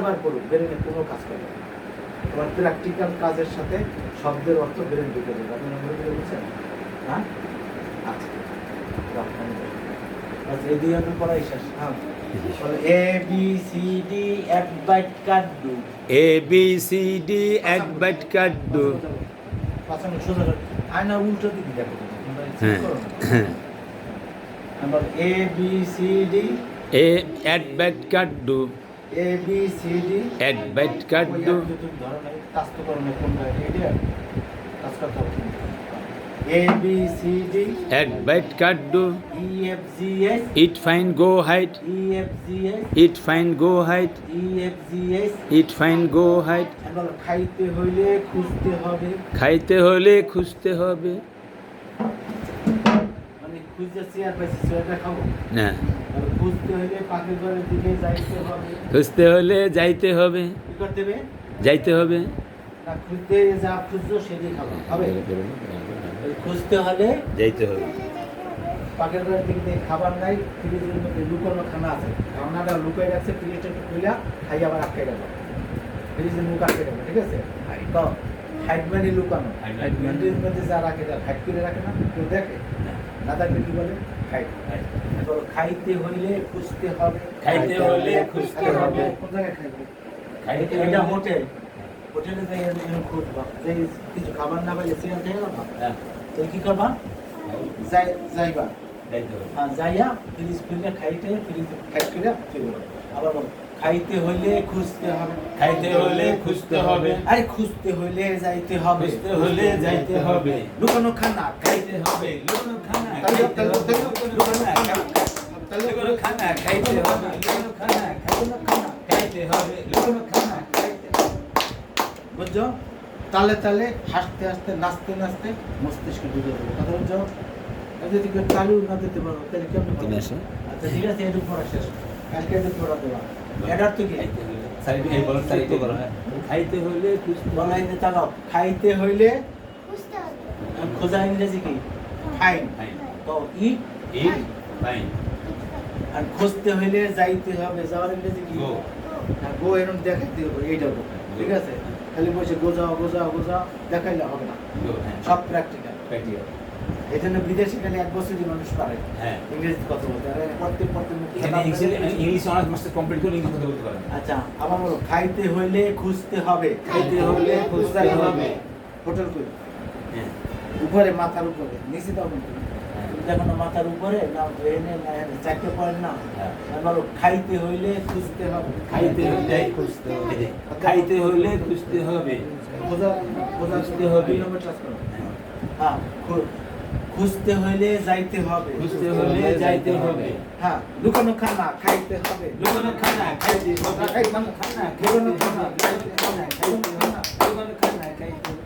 ব্যবহার করুক ব্রেনে কোনো কাজ করে না। তোমার প্র্যাকটিক্যাল কাজের সাথে শব্দের অর্থ ব্রেন ঢুকে যাবে আপনি মনে করে বুঝছেন হ্যাঁ? আচ্ছা। আচ্ছা এই দুই আমি পড়াই শেষ। হ্যাঁ। এ বি সি ডি এক বাইট কাটু এ বি সি ডি এক বাইট কাট্টু পাঁচানো সোজা আয়না উল্টো দিকে দেখো number A B C D A এক বাইট কাট্টু এ বি সি ডি এক বাইট কাট্টু এ বি সি ডি এক byte E F G S ইট ফাইন গো height E F G S ইট ফাইন গো height E F G S ইট fine গো height খাইতে হইলে খুঁজতে হবে খাইতে হলে খুঁজতে হবে মানে খুঁজতে চেয়ার পাইছি চেয়ারটা খাব। না। খুঁজতে হইলে পাখির ঘরের দিকে যাইতে হবে। খুঁজতে হলে যাইতে হবে। যাইতে হবে। খুঁজতে যা খুঁজছো খাব। ওই খুঁজতে হলে যাইতে হবে। ঘরের দিকে খাবার নাই ফ্রিজের মধ্যে লুকানো খানা আছে। খানাটা লুকাই রাখছে ফ্রিজটা একটু খুলে খাই আবার আটকে গেল। ফ্রিজের মুখ আটকে গেল ঠিক আছে? তো হাইট মানে লুকানো। Hide হাইট মানে- মধ্যে যা রাখে তার হাইট করে রাখে না? কেউ দেখে? না। কি বলে? এবার খাইতে হইলে খুঁজতে হবে। খাইতে হইলে খুঁজতে হবে। কোন জায়গায় খাইবে? খাইতে এটা হোটেল। হোটেলে যাই আমি খুঁজবা। যে কিছু খাবার না পাইলে না হ্যাঁ, তো কি করবা? যাই যাইবা। আর যাইয়া ফ্রিজ খুলে খাইতে ফ্রিজ করে আবার বলো খাইতে হইলে খুঁজতে হবে। খাইতে হলে খুঁজতে হবে। আরে খুঁজতে হইলে যাইতে হবে। খুঁজতে হলে যাইতে হবে। লুকানো খানা খাইতে হবে লুকানো খানা তাহলে- খাইতে হবে তাহলে- খানা তাহলে- লুকানো খানা খাইতে হবে লুকানো খানা খাইতে হবে লুকানো খানা বুঝছ? তালে তালে হাসতে হাসতে নাচতে নাচতে মস্তিষ্কে ঢুকে দেবো কথা বুঝছ? আর যদি কেউ চালু না দিতে পারো তাহলে কেমন আসো। আচ্ছা ঠিক আছে এটুকু পড়া শেষ। কালকে এটুকু পড়া দেবা এটার তো কি? খাইতে হলে করো হ্যাঁ। খাইতে হলে খুঁজতে চালাও। খাইতে হইলে খোঁজা ইংরেজি কি? ফাইন তো ইট ইট ফাইন আর খুঁজতে হইলে যাইতে হবে যাওয়ার ইংরেজি কি? গো এরকম দেখাইতে হবে এইটা গো ঠিক আছে? খালি বসে গোজাও গোজাও গোজাও দেখাইলে হবে না। হ্যাঁ। সব প্র্যাকটিক্যাল প্র্যাকটিক্যাল এই জন্য বিদেশে গেলে এক বছরই মানুষ পারে হ্যাঁ। কথা বলতে। ইংলিশ বলতে- ইংলিশ অনার্স মাস্টার কমপ্লিট করে ইংলিশ কথা বলতে পারেন। আচ্ছা আবার বলো খাইতে হইলে খুঁজতে হবে খাইতে হইলে খুঁজতে হবে। হোটেল কই? উপরে মাথার উপরে নিচে। তুমি দেখো না মাথার উপরে না এনে না চারটে পয়েন্ট না। হ্যাঁ। খাইতে হইলে খুঁজতে হবে। খাইতে হইলে খুঁজতে হবে। খাইতে হইলে খুঁজতে হবে। খুঁজতে হবে। হ্যাঁ খুঁজতে হইলে যাইতে হবে। খুঁজতে হলে যাইতে হবে। হ্যাঁ লুকানো খানা খাইতে হবে। লুকানো খানা খাইতে হবে। লুকানো খানা খাইতে হবে।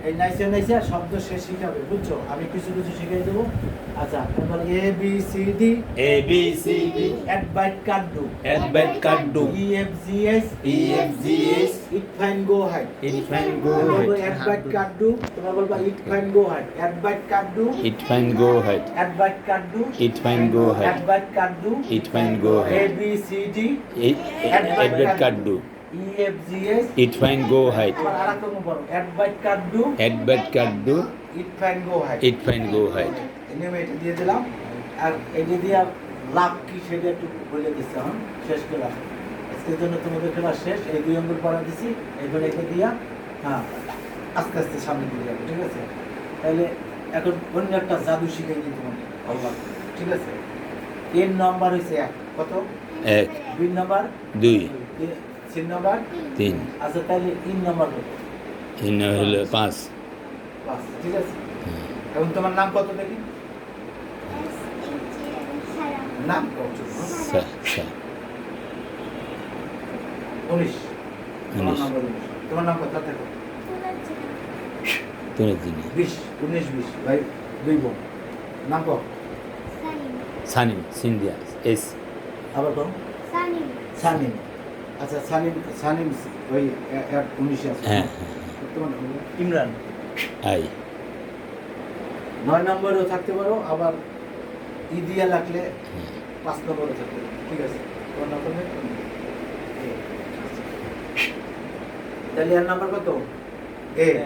এই নাইসে নাইসে শব্দ সে শিখাবে বুঝছ? আমি কিছু কিছু শিখিয়ে দেবো। আচ্ছা এবার A B C D A B C D অ্যাডভাইট card alphabet card E F G S E F G S it fine go high it fine গো অ্যাডভাইট কার্ডু তোমরা বলবা ইট ফাইন গো হাই অ্যাডভাইট কার্ডু ইট ফাইন গো হাইট অ্যাডভাইট কার্ডু ইট ফাইন গো হাইট অ্যাডভাইট কার্ডু ইট fine go A B C D F G S it fine গো হাইট অ্যাডভাইট কার্ডু অ্যালফাবেট কার্ডু ইট ফাইন গো হাই ইট ফাইন গো হাইট এটা দিয়ে দিলাম। আর যে দিয়া লাভ কি সেটা একটু বলে দিচ্ছি এখন। শেষ ক্লাস আজকের জন্য তোমাদের ক্লাস শেষ। এই দুই অঙ্ক পড়া দিছি। এইবার একে দিয়া হ্যাঁ আস্তে আস্তে সামনে দিয়ে যাবে ঠিক আছে? তাহলে এখন অন্য একটা জাদু শিখাই দিই তোমাকে। আল্লাহ। ঠিক আছে? এর নাম্বার হয়েছে এক। কত? এক। দুই নাম্বার দুই। তিন নাম্বার? তিন। আচ্ছা তাহলে তিন নাম্বার কত তিন হলো পাঁচ। পাঁচ। ঠিক আছে? এখন তোমার নাম কত দেখি? নাম কত? উনিশ। তোমার নাম তোমার নাম কত দেখো? বিশ উনিশ বিশ। ভাই দুই বোন। নাম কত সানিম। সানিম সিন্ধিয়া। এস। আবার কম সানিম। সানিম। আচ্ছা সানিম সানিম ওই উনিশে আছে। হ্যাঁ? ইমরান। আই। নয় নম্বরেও থাকতে পারো আবার ইদিয়া দিয়া লাগলে পাঁচ নম্বরে থাকতে পারো। ঠিক আছে তোমার নাম তাহলে আর নাম্বার কত? এ